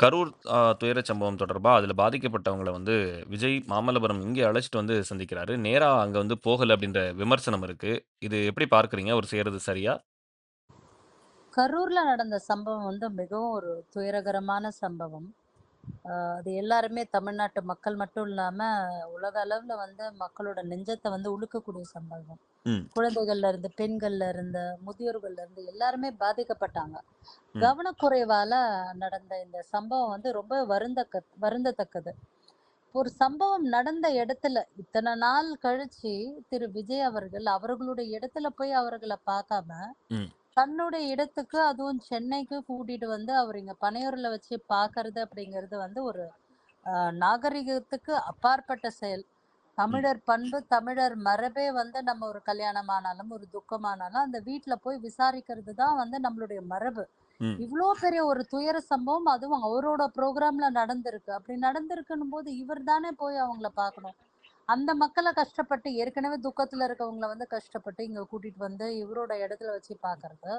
கரூர் துயர துயரச் சம்பவம் தொடர்பாக அதில் பாதிக்கப்பட்டவங்கள வந்து விஜய் மாமல்லபுரம் இங்கே அழைச்சிட்டு வந்து சந்திக்கிறாரு. நேராக அங்கே வந்து போகலை அப்படின்ற விமர்சனம் இருக்குது இது எப்படி பார்க்குறீங்க அவர் செய்கிறது சரியா? கரூரில் நடந்த சம்பவம் வந்து மிகவும் ஒரு துயரகரமான சம்பவம். அது எல்லாருமே தமிழ்நாட்டு மக்கள் மட்டும் இல்லாம, உலக அளவுல வந்து மக்களோட நெஞ்சத்த வந்து உலுக்கக்கூடிய சம்பவம். குழந்தைகள்ல இருந்து, பெண்கள்ல இருந்து, முதியோர்கள்ல இருந்து எல்லாருமே பாதிக்கப்பட்டாங்க. கவனக்குறைவால நடந்த இந்த சம்பவம் வந்து ரொம்ப வருந்தக்க வருந்தத்தக்கது. ஒரு சம்பவம் நடந்த இடத்துல இத்தன நாள் கழிச்சு திரு விஜய் அவர்கள் அவர்களுடைய இடத்துல போய் அவர்கள பார்க்காம. தன்னுடைய இடத்துக்கு அதுவும் சென்னைக்கு கூட்டிட்டு வந்து அவர் இங்க பனையூர்ல வச்சு பார்க்கறது அப்படிங்கிறது வந்து ஒரு நாகரிகத்துக்கு அப்பாற்பட்ட செயல். தமிழர் பண்பு, தமிழர் மரபே வந்து நம்ம ஒரு கல்யாணம் ஆனாலும், ஒரு துக்கமானாலும் அந்த வீட்ல போய் விசாரிக்கிறது தான் வந்து நம்மளுடைய மரபு. ம். இவ்ளோ பெரிய ஒரு துயர சம்பவம் அதுவும் அவரோட ப்ரோகிராம்ல நடந்திருக்கு. அப்படி நடந்திருக்குன்னும்போது இவர் தானே போய் அவங்கள பார்க்கணும். அந்த மக்கள கஷ்டப்பட்டு ஏற்கனவே துக்கத்துல இருக்கவங்கள வந்து கஷ்டப்பட்டு இங்க கூட்டிட்டு வந்து இவரோட இடத்துல வச்சு பார்க்கறது,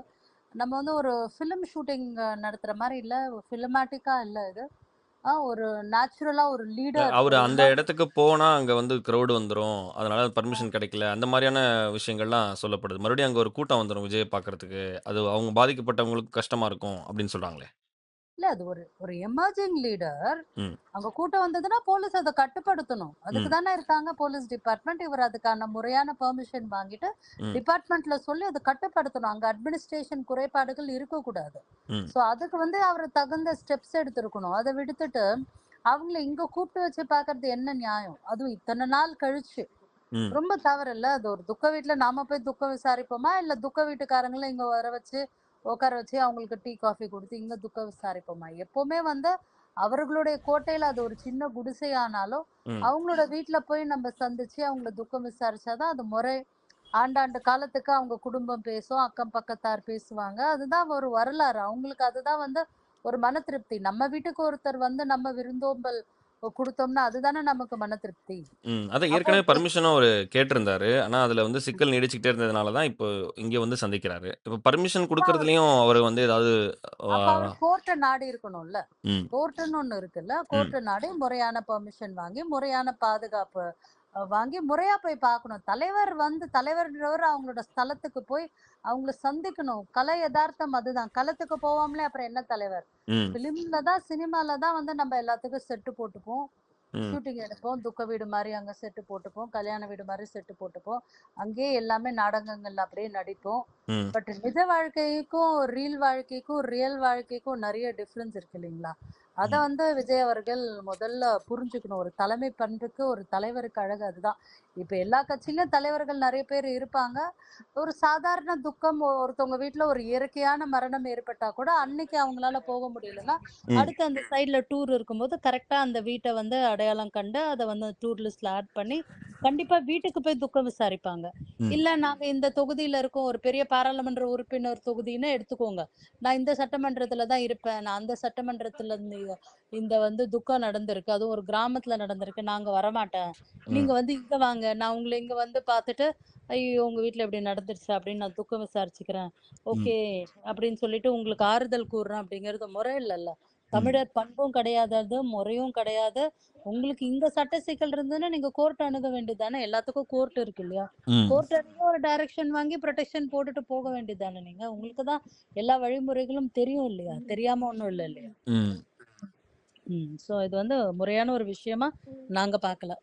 நம்ம வந்து ஒரு ஃபிலிம் ஷூட்டிங் நடத்துற மாரி இல்ல. ஃபிலிமேட்டிக்கா இல்ல இது. ஒரு நேச்சுரலா ஒரு லீடர் அவரு அந்த இடத்துக்கு போனா, அங்க வந்து கிரவுட் வந்துரும். அதனால பர்மிஷன் கிடைக்கல. அந்த மாரியான விஷயங்கள்லாம் சொல்லப்படுது. மறுபடியும் அங்க ஒரு கூட்டம் வந்துரும் விஜய பார்க்கறதுக்கு. அது அவங்க பாதிக்கப்பட்டவங்களுக்கு கஷ்டமா இருக்கும் அப்படின்னு சொல்றாங்களே. இல்ல அது ஒரு ஒரு எமர்ஜிங் லீடர். அங்க கூட்டம் வந்ததுன்னா போலீஸ் அத கட்டுப்படுத்தணும். அதுக்கு. தானே இருக்காங்க போலீஸ் டிபார்ட்மெண்ட். இவர் அதுக்கான முறையான பெர்மிஷன் வாங்கிட்டு. டிபார்ட்மெண்ட்ல சொல்லி அத கட்டுப்படுத்தணும். அங்க அட்மினிஸ்ட்ரேஷன் குறைபாடுகள் இருக்கக்கூடாது. ஸோ அதுக்கு வந்து அவரு தகுந்த ஸ்டெப்ஸ் எடுத்திருக்கணும். அத விடுத்துட்டு, அவங்கள இங்க கூப்பிட்டு வச்சு பார்க்கறது என்ன நியாயம்? அதுவும் இத்தன நாள் கழிச்சு. ரொம்ப தவறுல்ல. அது ஒரு துக்க வீட்ல நாம போய் துக்கம் விசாரிப்போமா? இல்ல துக்க வீட்டுக்காரங்கள இங்க வர வச்சு, உட்கார வச்சு அவங்களுக்கு டீ, காஃபி குடுத்து இங்க துக்கம் விசாரிப்போமா? எப்பவுமே வந்து அவர்களுடைய கோட்டையில அது ஒரு சின்ன குடிசையானாலும். அவங்களோட வீட்ல போய் நம்ம சந்திச்சு அவங்கள துக்கம் விசாரிச்சா தான் அது முறை. ஆண்டாண்டு காலத்துக்கு அவங்க குடும்பம் பேசும். அக்கம் பக்கத்தார் பேசுவாங்க. அதுதான் ஒரு வரலாறு. அவங்களுக்கு அதுதான் வந்து ஒரு மன திருப்தி. நம்ம வீட்டுக்கு ஒருத்தர் வந்து நம்ம விருந்தோம்பல் குடுத்தோம்னா, அதுதானே நமக்கு மன திருப்தி. அதான் ஏற்கனவே பர்மிஷனும் அவரு கேட்டிருந்தாரு. ஆனா அதுல வந்து சிக்கல் நீடிச்சுக்கிட்டே இருந்ததுனால தான் இப்போ இங்க வந்து சந்திக்கிறாரு. இப்ப பர்மிஷன் குடுக்கறதுலயும் அவரு வந்து ஏதாவது கோர்ட்ட நாடி இருக்கணும்ல. கோர்ட்டுன்னு ஒண்ணு இருக்குல்ல. கோர்ட்ட நாடி முறையான பெர்மிஷன் வாங்கி, முறையான பாதுகாப்பு வாங்கி முறையா போய் பார்க்கணும். தலைவர் வந்து தலைவர்ன்றவர் அவங்களோட ஸ்தலத்துக்கு போய் அவங்கள சந்திக்கணும். கலை எதார்த்தம் அதுதான். களத்துக்கு போவாமலே அப்புறம் என்ன தலைவர்? ம். ஃபிலிம்ல தான், சினிமால தான் வந்து நம்ம எல்லாத்துக்கும் செட்டு போட்டுப்போம். ஷூட்டிங் எடுப்போம். துக்க வீடு மாரி அங்க செட்டு போட்டுப்போம். கல்யாண வீடு மாரி செட்டு போட்டுப்போம். அங்கேயே எல்லாமே நாடகங்கள்ல அப்படியே நடிப்போம். பட் நிஜ வாழ்க்கைக்கும், ரீல் வாழ்க்கைக்கும், ரியல் வாழ்க்கைக்கும் நெறைய டிஃபரன்ஸ் இருக்கு இல்லைங்களா? அத. வந்து விஜய் அவர்கள் முதல்ல புரிஞ்சுக்கணும். ஒரு தலைமை பண்புக்கு ஒரு தலைவருக்கு அழகு அதுதான். இப்ப எல்லா கட்சியிலும் தலைவர்கள் நெறைய பேர் இருப்பாங்க. ஒரு சாதாரண துக்கம் ஒருத்தவங்க வீட்ல ஒரு இயற்கையான மரணம் ஏற்பட்டா கூட, அன்னைக்கு அவங்களால போக முடியலன்னா. அடுத்து அந்த சைட்ல டூர் இருக்கும்போது கரெக்ட்டா அந்த வீட்ட வந்து அடையாளம் கண்டு, அத வந்து டூர் லிஸ்ட்ல ஆட் பண்ணி, கண்டிப்பா வீட்டுக்கு போய் துக்கம் விசாரிப்பாங்க. இல்ல நாங்க இந்த தொகுதியில இருக்கோம். ஒரு பெரிய பாராளுமன்ற உறுப்பினர் தொகுதின்னு எடுத்துக்கோங்க. நான் இந்த சட்டமன்றத்துல தான் இருப்பேன். நான் அந்த சட்டமன்றத்துல இந்த இந்த வந்து துக்கம் நடந்திருக்கு. அதுவும் ஒரு கிராமத்துல நடந்திருக்கு. நாங்க வரமாட்டேன். நீங்க. வந்து இங்க வாங்க. நான் உங்கள இங்க வந்து பார்த்துட்டு, ஐயய்யோ! உங்க வீட்ல இப்படி நடந்துருச்சு அப்படின்னு நான் துக்கம் விசாரிச்சுக்கிறேன். ஓகே. அப்படின்னு சொல்லிட்டு உங்களுக்கு ஆறுதல் கூறுறேன் அப்படிங்கிறது முறை இல்லல்ல. தமிழர் பண்பும் கிடையாது அது, முறையும் கிடையாது. உங்களுக்கு இங்க சட்ட சிக்கல் இருந்ததுன்னா, நீங்க கோர்ட் அணுக வேண்டியது தானே. எல்லாத்துக்கும் கோர்ட் இருக்கு இல்லையா? கோர்ட் அணுகி ஒரு டைரக்ஷன் வாங்கி புரொடெக்ஷன் போட்டுட்டு போக வேண்டியது தானே நீங்க. உங்களுக்கு தான் எல்லா வழிமுறைகளும் தெரியும் இல்லையா? தெரியாம ஒண்ணும் இல்ல இல்லையா? ஸோ இது வந்து முறையான ஒரு விஷயமா நாங்க பார்க்கல.